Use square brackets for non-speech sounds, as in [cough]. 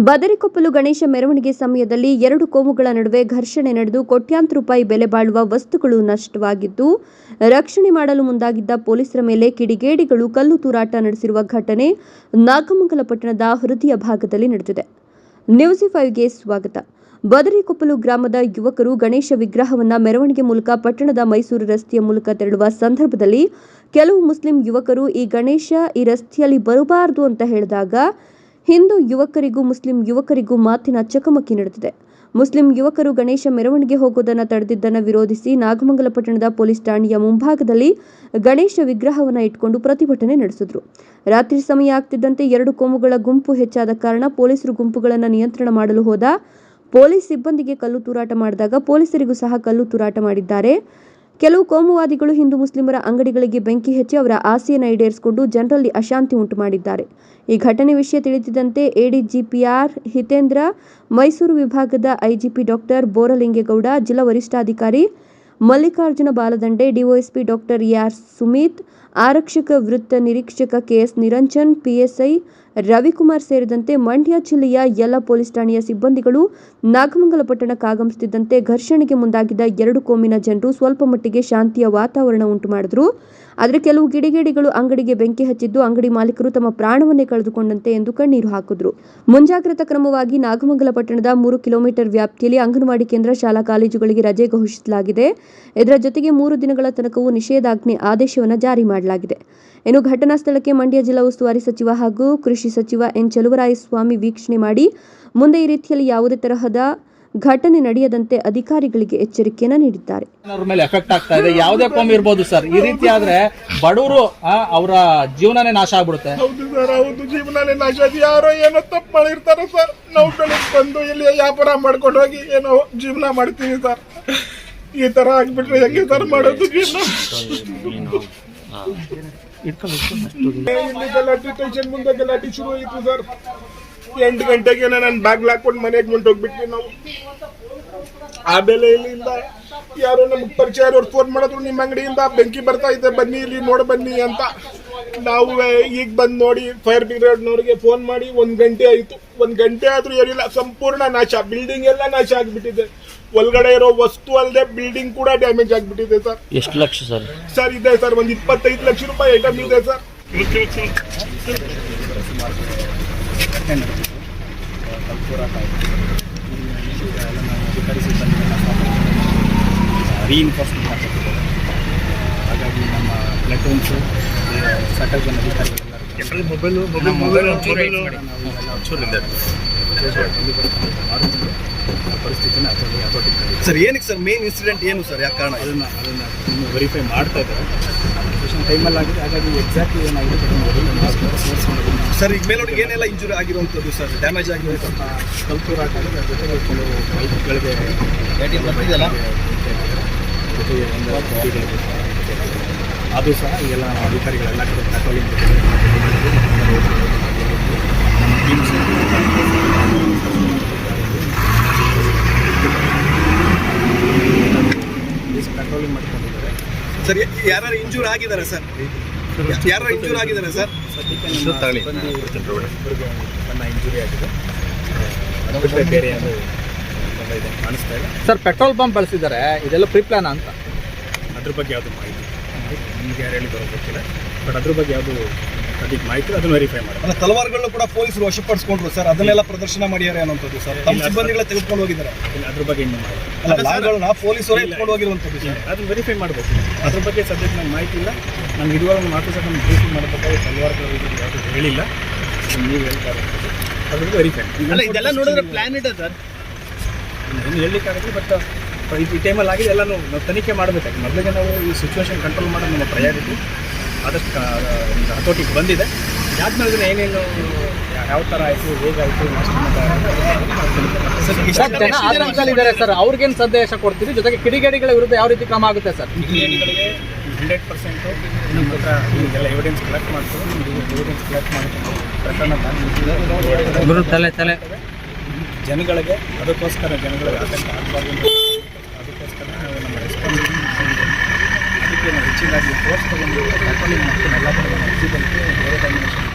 ಬದರಿಕೊಪ್ಪಲು ಗಣೇಶ ಮೆರವಣಿಗೆ ಸಮಯದಲ್ಲಿ ಎರಡು ಕೋಮುಗಳ ನಡುವೆ ಘರ್ಷಣೆ ನಡೆದು ಕೋಟ್ಯಾಂತರ ರೂಪಾಯಿ ಬೆಲೆ ಬಾಳುವ ವಸ್ತುಗಳು ನಷ್ಟವಾಗಿದ್ದು, ರಕ್ಷಣೆ ಮಾಡಲು ಮುಂದಾಗಿದ್ದ ಪೊಲೀಸರ ಮೇಲೆ ಕಿಡಿಗೇಡಿಗಳು ಕಲ್ಲು ತೂರಾಟ ನಡೆಸಿರುವ ಘಟನೆ ನಾಗಮಂಗಲ ಪಟ್ಟಣದ ಹೃದಯ ಭಾಗದಲ್ಲಿ ನಡೆದಿದೆ. ನ್ಯೂಸ್ ಫೈವ್ಗೆ ಸ್ವಾಗತ. ಬದರಿಕೊಪ್ಪಲು ಗ್ರಾಮದ ಯುವಕರು ಗಣೇಶ ವಿಗ್ರಹವನ್ನ ಮೆರವಣಿಗೆ ಮೂಲಕ ಪಟ್ಟಣದ ಮೈಸೂರು ರಸ್ತೆಯ ಮೂಲಕ ತೆರಳುವ ಸಂದರ್ಭದಲ್ಲಿ ಕೆಲವು ಮುಸ್ಲಿಂ ಯುವಕರು ಈ ಗಣೇಶ ಈ ರಸ್ತೆಯಲ್ಲಿ ಬರಬಾರದು ಅಂತ ಹೇಳಿದಾಗ ಹಿಂದೂ ಯುವಕರಿಗೂ ಮುಸ್ಲಿಂ ಯುವಕರಿಗೂ ಮಾತಿನ ಚಕಮಕಿ ನಡೆದಿದೆ. ಮುಸ್ಲಿಂ ಯುವಕರು ಗಣೇಶ ಮೆರವಣಿಗೆ ಹೋಗುವುದನ್ನು ತಡೆದಿದ್ದನ್ನು ವಿರೋಧಿಸಿ ನಾಗಮಂಗಲ ಪಟ್ಟಣದ ಪೊಲೀಸ್ ಠಾಣೆಯ ಮುಂಭಾಗದಲ್ಲಿ ಗಣೇಶ ವಿಗ್ರಹವನ್ನು ಇಟ್ಕೊಂಡು ಪ್ರತಿಭಟನೆ ನಡೆಸಿದ್ರು. ರಾತ್ರಿ ಸಮಯ ಆಗ್ತಿದ್ದಂತೆ ಎರಡು ಕೋಮುಗಳ ಗುಂಪು ಹೆಚ್ಚಾದ ಕಾರಣ ಪೊಲೀಸರು ಗುಂಪುಗಳನ್ನು ನಿಯಂತ್ರಣ ಮಾಡಲು ಹೋದ. ಪೊಲೀಸ್ ಸಿಬ್ಬಂದಿಗೆ ಕಲ್ಲು ತೂರಾಟ ಮಾಡಿದಾಗ ಪೊಲೀಸರಿಗೂ ಸಹ ಕಲ್ಲು ತೂರಾಟ ಮಾಡಿದ್ದಾರೆ. ಕೆಲವು ಕೋಮುವಾದಿಗಳು ಹಿಂದೂ ಮುಸ್ಲಿಮರ ಅಂಗಡಿಗಳಿಗೆ ಬೆಂಕಿ ಹಚ್ಚಿ ಅವರ ಆಸೆಯನ್ನು ಈಡೇರಿಸಿಕೊಂಡು ಜನರಲ್ಲಿ ಅಶಾಂತಿ ಉಂಟು ಮಾಡಿದ್ದಾರೆ ಈ ಘಟನೆ ವಿಷಯ ತಿಳಿದಿದ್ದಂತೆ ಎಡಿಜಿಪಿಆರ್ ಹಿತೇಂದ್ರ, ಮೈಸೂರು ವಿಭಾಗದ ಐಜಿಪಿ ಡಾಕ್ಟರ್ ಬೋರಲಿಂಗೇಗೌಡ, ಜಿಲ್ಲಾ ವರಿಷ್ಠಾಧಿಕಾರಿ Mallikarjuna Baladande DYSP doctor AR Sumit, ಆರಕ್ಷಕ ವೃತ್ತ ನಿರೀಕ್ಷಕ ಕೆಎಸ್ ನಿರಂಜನ್ ಪಿಎಸ್ಐ ರವಿಕುಮಾರ್ ಸೇರಿದಂತೆ ಮಂಡ್ಯ ಜಿಲ್ಲೆಯ ಎಲ್ಲ ಪೊಲೀಸ್ ಠಾಣೆಯ ಸಿಬ್ಬಂದಿಗಳು ನಾಗಮಂಗಲ ಪಟ್ಟಣಕ್ಕೆ ಘರ್ಷಣೆಗೆ ಮುಂದಾಗಿದ್ದ ಎರಡು ಕೋಮಿನ ಜನರು ಸ್ವಲ್ಪ ಮಟ್ಟಿಗೆ ಶಾಂತಿಯ ವಾತಾವರಣ ಉಂಟು ಮಾಡಿದ್ರು. ಆದರೆ ಕೆಲವು ಗಿಡಿಗೇಡಿಗಳು ಅಂಗಡಿಗೆ ಬೆಂಕಿ ಹಚ್ಚಿದ್ದು ಅಂಗಡಿ ಮಾಲೀಕರು ತಮ್ಮ ಪ್ರಾಣವನ್ನೇ ಕಳೆದುಕೊಂಡಂತೆ ಎಂದು ಕಣ್ಣೀರು ಹಾಕಿದ್ರು. ಮುಂಜಾಗ್ರತಾ ಕ್ರಮವಾಗಿ ನಾಗಮಂಗಲ ಪಟ್ಟಣದ ಮೂರು ಕಿಲೋಮೀಟರ್ ವ್ಯಾಪ್ತಿಯಲ್ಲಿ ಅಂಗನವಾಡಿ ಕೇಂದ್ರ, ಶಾಲಾ ಕಾಲೇಜುಗಳಿಗೆ ರಜೆ ಘೋಷಿಸಲಾಗಿದೆ. ಇದರ ಜೊತೆಗೆ ಮೂರು ದಿನಗಳ ತನಕವೂ ನಿಷೇಧಾಜ್ಞೆ ಆದೇಶವನ್ನು ಜಾರಿ ಮಾಡಲಾಗಿದೆ. ಇನ್ನು ಘಟನಾ ಸ್ಥಳಕ್ಕೆ ಮಂಡ್ಯ ಜಿಲ್ಲಾ ಉಸ್ತುವಾರಿ ಸಚಿವ ಹಾಗೂ ಕೃಷಿ ಸಚಿವ ಎನ್. ಚಲುವರಾಯಸ್ವಾಮಿ ವೀಕ್ಷಣೆ ಮಾಡಿ ಮುಂದೆ ಈ ರೀತಿಯಲ್ಲಿ ಯಾವುದೇ ತರಹದ ಘಟನೆ ನಡೆಯದಂತೆ ಅಧಿಕಾರಿಗಳಿಗೆ ಎಚ್ಚರಿಕೆಯನ್ನ ನೀಡಿದ್ದಾರೆ. ಅವ್ರ ಮೇಲೆ ಎಫೆಕ್ಟ್ ಆಗ್ತಾ ಇದೆ. ಯಾವುದೇ ಕೋಮ್ ಇರ್ಬೋದು ಸರ್. ಈ ರೀತಿ ಆದ್ರೆ ಬಡವರು ಅವರ ಜೀವನನೇ ನಾಶ ಆಗ್ಬಿಡುತ್ತೆ. ಹೌದು ಸರ್ ಹೌದು. ಜೀವನನೇ ನಾಶ ಆಗಿ ಯಾರೋ ಏನೋ ತಪ್ಪು ಮಾಡಿರ್ತಾರೆ ಸರ್. ನಾವು ಬೆಳಿಗ್ಗೆ ಬಂದು ಇಲ್ಲಿ ವ್ಯಾಪಾರ ಮಾಡ್ಕೊಂಡು ಹೋಗಿ ಏನೋ ಜೀವನ ಮಾಡ್ತೀವಿ ಸರ್. ಈ ತರ ಆಗ್ಬಿಟ್ರೆ ಹೆಂಗೆ ಸರ್ ಮಾಡೋದು? [laughs] ಜೀವನ ಇಲ್ಲಿ ಗಲಾಟೆ ಸ್ಟೇಷನ್ ಮುಂದೆ ಗಲಾಟೆ ಶುರು ಸರ್ ಎಂಟು ಗಂಟೆಗೆ ನಾನು ಬ್ಯಾಗ್ ಹಾಕೊಂಡು ಮನೆಗೆ ಮುಂಟೋಗ್ಬಿಟ್ವಿ ನಾವು. ಆಮೇಲೆ ಇಲ್ಲಿಂದ ಯಾರೋ ನಮ್ಗೆ ಪರಿಚಯ ಇರೋರು ಫೋನ್ ಮಾಡಿದ್ರು, ನಿಮ್ಮ ಅಂಗಡಿಯಿಂದ ಬೆಂಕಿ ಬರ್ತಾ ಇದೆ, ಬನ್ನಿ ಇಲ್ಲಿ, ನೋಡಿ ಬನ್ನಿ ಅಂತ. ನಾವು ಈಗ ಬಂದು ನೋಡಿ ಫೈರ್ ಬ್ರಿಗೇಡ್ನವ್ರಿಗೆ ಫೋನ್ ಮಾಡಿ, ಒಂದು ಗಂಟೆ ಆಯಿತು. ಒಂದು ಗಂಟೆ ಆದರೂ ಏನಿಲ್ಲ ಸಂಪೂರ್ಣ ನಾಶ. ಬಿಲ್ಡಿಂಗ್ ಎಲ್ಲ ನಾಶ ಆಗಿಬಿಟ್ಟಿದೆ. ಒಳಗಡೆ ಇರೋ ವಸ್ತು ಅಲ್ಲದೆ ಬಿಲ್ಡಿಂಗ್ ಕೂಡ ಡ್ಯಾಮೇಜ್ ಆಗಿಬಿಟ್ಟಿದೆ ಸರ್ ಎಷ್ಟು ಲಕ್ಷ ಸರ್ ಸರ್ ಇದೆ ಸರ್ ಒಂದು ಇಪ್ಪತ್ತೈದು ಲಕ್ಷ ರೂಪಾಯಿ ಐಟಮ್ ಇದೆ ಸರ್ ರೀಇನ್ಫೋರ್ಸ್ಮೆಂಟ್ ಮಾಡ್ತಿದ್ದಾರೆ ಹಾಗಾಗಿ ನಮ್ಮ ಪ್ಲಟೂನ್ಸು ಸಟಲ್ ಜನ ಅಧಿಕಾರಿಗಳೆಲ್ಲರೂ ಮೊಬೈಲು ಮೊಬೈಲ್ ಪರಿಸ್ಥಿತಿನ ಸರ್ ಏನಕ್ಕೆ ಸರ್ ಮೇನ್ ಇನ್ಸಿಡೆಂಟ್ ಏನು ಸರ್? ಯಾಕೆ ಕಾರಣ ಅದನ್ನು ಅದನ್ನು ಇನ್ನು ವೆರಿಫೈ ಮಾಡ್ತಾ ಇದ್ದಾರೆ. ಟೈಮಲ್ಲಿ ಆಗಿದೆ ಹಾಗಾಗಿ ಎಕ್ಸಾಕ್ಟ್ಲಿ ಏನಾಗಿದೆ. ಸರ್ ಈಗ ಮೇಲೋಡಿಗೆ ಏನೆಲ್ಲ ಇಂಜುರಿ ಆಗಿರುವಂಥದ್ದು ಸರ್? ಡ್ಯಾಮೇಜ್ ಆಗಿರುವಂಥದ್ದು? ಸ್ವಲ್ಪ ಕಲ್ತೂರಾಟ ಆಗಿದೆ ಅದ್ರ ಜೊತೆಗೆ ಕೆಲವು ಬೈಕ್ಗಳಿಗೆ ಜೊತೆಗೆ ಒಂದು ಗಾಡಿಗಳಿಗೆ ಅದು ಸಹ ಎಲ್ಲ ಅಧಿಕಾರಿಗಳೆಲ್ಲ ಕಡೆ ಪೆಟ್ರೋಲಿಂಗ್ ಪೆಟ್ರೋಲಿಂಗ್ ಮಾಡ್ಕೊಂಡಿದ್ದಾರೆ. ಸರ್ ಯಾರು ಇಂಜೂರ್ ಆಗಿದ್ದಾರೆ ಸರ್? ಯಾರು ಇಂಜೂರ್ ಆಗಿದ್ದಾರೆ ಸರ್? ಸದ್ಯಕ್ಕೆ ಇಂಜುರಿ ಆಗಿದೆ. ಬೇರೆ ಅದು ಇದೆ ಕಾಣಿಸ್ತಾ ಇಲ್ಲ ಸರ್ ಪೆಟ್ರೋಲ್ ಪಂಪ್ ಬಳಸಿದ್ದಾರೆ ಇದೆಲ್ಲ ಪ್ರೀ ಪ್ಲಾನ್ ಅಂತ? ಅದ್ರ ಬಗ್ಗೆ ಯಾವುದು ಮಾಹಿತಿ? ನಿಮ್ಗೆ ಯಾರು ಹೇಳಿ ಗೊತ್ತಿಲ್ಲ. ಬಟ್ ಅದ್ರ ಬಗ್ಗೆ ಯಾವುದು ಅದಕ್ಕೆ ಮಾಹಿತಿ ಅದನ್ನು ವೆರಿಫೈ ಮಾಡಿ ಅಂದ್ರೆ ತಲವಾರುಗಳನ್ನ ಕೂಡ ಪೊಲೀಸರು ವಶಪಡಿಸ್ಕೊಂಡ್ರು ಸರ್. ಅದನ್ನೆಲ್ಲ ಪ್ರದರ್ಶನ ಮಾಡ್ಯಾರೆ ಅನ್ನೋಂಥದ್ದು ಸರ್. ತಮ್ಮ ಸಿಬ್ಬಂದಿಗಳ ತೆಗೆದುಕೊಂಡು ಹೋಗಿದ್ದಾರೆ. ಅದ್ರ ಬಗ್ಗೆ ಇನ್ನೂ ಮಾಹಿತಿ ಲಾರಿಗಳನ್ನ ಪೊಲೀಸರೇ ಎತ್ಕೊಂಡು ಹೋಗಿರುವಂಥದ್ದು ಅದನ್ನು ವೆರಿಫೈ ಮಾಡಬೇಕು. ಅದ್ರ ಬಗ್ಗೆ ಸದ್ಯಕ್ಕೆ ನಂಗೆ ಮಾಹಿತಿ ಇಲ್ಲ. ನಾನು ಇದುವರೆಗೆ ಮಾತು ಸಹ ಬ್ರೀಫಿಂಗ್ ಮಾಡಬೇಕಾದ್ರೆ ಹಲವಾರು ಯಾವುದು ಹೇಳಿಲ್ಲ. ನೀವು ಹೇಳ್ತಾರೆ ಅದ್ರ ಬಗ್ಗೆ ವೆರಿಫೈ ಅಲ್ಲ ಇದೆಲ್ಲ ನೋಡಿದ್ರೆ ಪ್ಲಾನ್ ಇದೆ ಸರ್. ಏನು ಹೇಳಲಿಕ್ಕಾಗಲ್ಲ ಬಟ್ ಈ ಟೈಮಲ್ಲಿ ಆಗಿದೆ ಎಲ್ಲನೂ ನಾವು ತನಿಖೆ ಮಾಡಬೇಕಾಗಿ. ಮೊದಲಿಗೆ ನಾವು ಈ ಸಿಚುವೇಶನ್ ಕಂಟ್ರೋಲ್ ಮಾಡೋದು ನಮ್ಮ ಪ್ರಯಾರಿಟಿ ಆದಷ್ಟು ಹತೋಟಿಗೆ ಬಂದಿದೆ. ಯಾಕೆ ಮೇಲೆ ಏನೇನು ಯಾವ ಥರ ಆಯಿತು ಹೇಗಾಯಿತು ಸರ್ ಜನ ಆತಂಕದಲ್ಲಿದ್ದಾರೆ ಸರ್. ಅವ್ರಿಗೇನು ಸಂದೇಶ ಕೊಡ್ತೀರಿ ಜೊತೆಗೆ ಕಿಡಿಗೇಡಿಗಳ ವಿರುದ್ಧ ಯಾವ ರೀತಿ ಕ್ರಮ ಆಗುತ್ತೆ ಸರ್? ಹಂಡ್ರೆಡ್ ಪರ್ಸೆಂಟು ನಮ್ಮ ಹತ್ರ ಈಗೆಲ್ಲ ಎವಿಡೆನ್ಸ್ ಕಲೆಕ್ಟ್ ಮಾಡ್ತೀವಿ. ಎವಿಡೆನ್ಸ್ ಕಲೆಕ್ಟ್ ಮಾಡ್ಕೊಂಡು ಪ್ರಕರಣ ತಲೆ ತಲೆ. ಜನಗಳಿಗೆ ಅದಕ್ಕೋಸ್ಕರ ಜನಗಳಿಗೆ ಆತಂಕ ಆಗಬಾರ್ದು ಅದಕ್ಕೋಸ್ಕರ ನಾವು ನಮ್ಮ ರೆಸ್ಪಾನ್ಸ್ ಅದಕ್ಕೆ ನಾವು ಹೆಚ್ಚಿನಾಗಿ ಫೋರ್ಸ್ ತಗೊಂಡು ಕಂಟ್ರೋಲಿಂಗ್ ಮಾಡ್ಕೊಂಡು ಎಲ್ಲ ಕಡೆ ಅರ್ಜಿ ಬಂತು ಬೇರೆ